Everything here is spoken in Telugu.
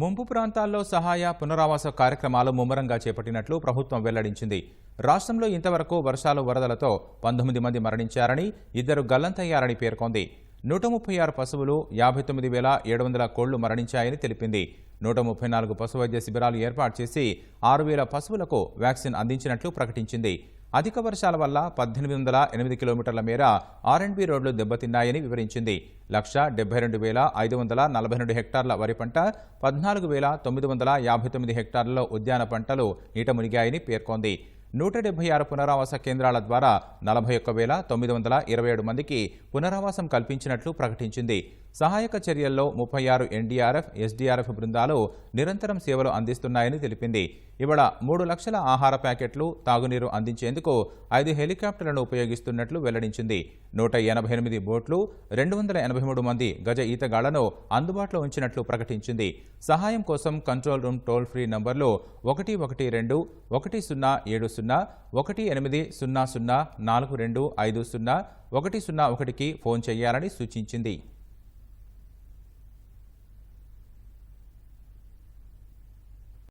ముంపు ప్రాంతాల్లో సహాయ పునరావాస కార్యక్రమాలు ముమ్మరంగా చేపట్టినట్లు ప్రభుత్వం వెల్లడించింది. రాష్ట్రంలో ఇంతవరకు వర్షాలు వరదలతో పంతొమ్మిది మంది మరణించారని ఇద్దరు గల్లంతయ్యారని పేర్కొంది. నూట ముప్పై ఆరు పశువులు యాభై తొమ్మిది వేల ఏడు వందల కోళ్ళు మరణించాయని తెలిపింది. నూట ముప్పై నాలుగు పశు వైద్య శిబిరాలు ఏర్పాటు చేసి ఆరు వేల పశువులకు వ్యాక్సిన్ అందించినట్లు ప్రకటించింది. అధిక వర్షాల వల్ల పద్దెనిమిది వందల ఎనిమిది కిలోమీటర్ల మేర ఆర్ఎండ్బి రోడ్లు దెబ్బతిన్నాయని వివరించింది. లక్ష డెబ్బై రెండు వేల ఐదు వందల నలభై రెండు హెక్టార్ల వరి పంట పద్నాలుగు వేల తొమ్మిది వందల యాభై తొమ్మిది హెక్టార్లలో ఉద్యాన పంటలు నీట మునిగాయని పేర్కొంది. నూట డెబ్బై ఆరు పునరావాస కేంద్రాల ద్వారా నలభై ఒక్క వేల తొమ్మిది వందల ఇరవై ఏడు మందికి పునరావాసం కల్పించినట్లు ప్రకటించింది. సహాయక చర్యల్లో ముప్పై ఆరు ఎన్డీఆర్ఎఫ్ ఎస్డీఆర్ఎఫ్ బృందాలు నిరంతరం సేవలు అందిస్తున్నాయని తెలిపింది. ఇవాళ మూడు లక్షల ఆహార ప్యాకెట్లు తాగునీరు అందించేందుకు ఐదు హెలికాప్టర్లను ఉపయోగిస్తున్నట్లు వెల్లడించింది. నూట ఎనభై ఎనిమిది బోట్లు రెండు వందల ఎనభై మూడు మంది గజ ఈతగాళ్ళను అందుబాటులో ఉంచినట్లు ప్రకటించింది. సహాయం కోసం కంట్రోల్ రూమ్ టోల్ ఫ్రీ నంబర్లు ఒకటి ఒకటి రెండు ఒకటి సున్నా ఏడు సున్నా ఒకటి ఎనిమిది సున్నా సున్నా నాలుగు రెండు ఐదు సున్నా ఒకటి సున్నా ఒకటికి ఫోన్ చేయాలని సూచించింది.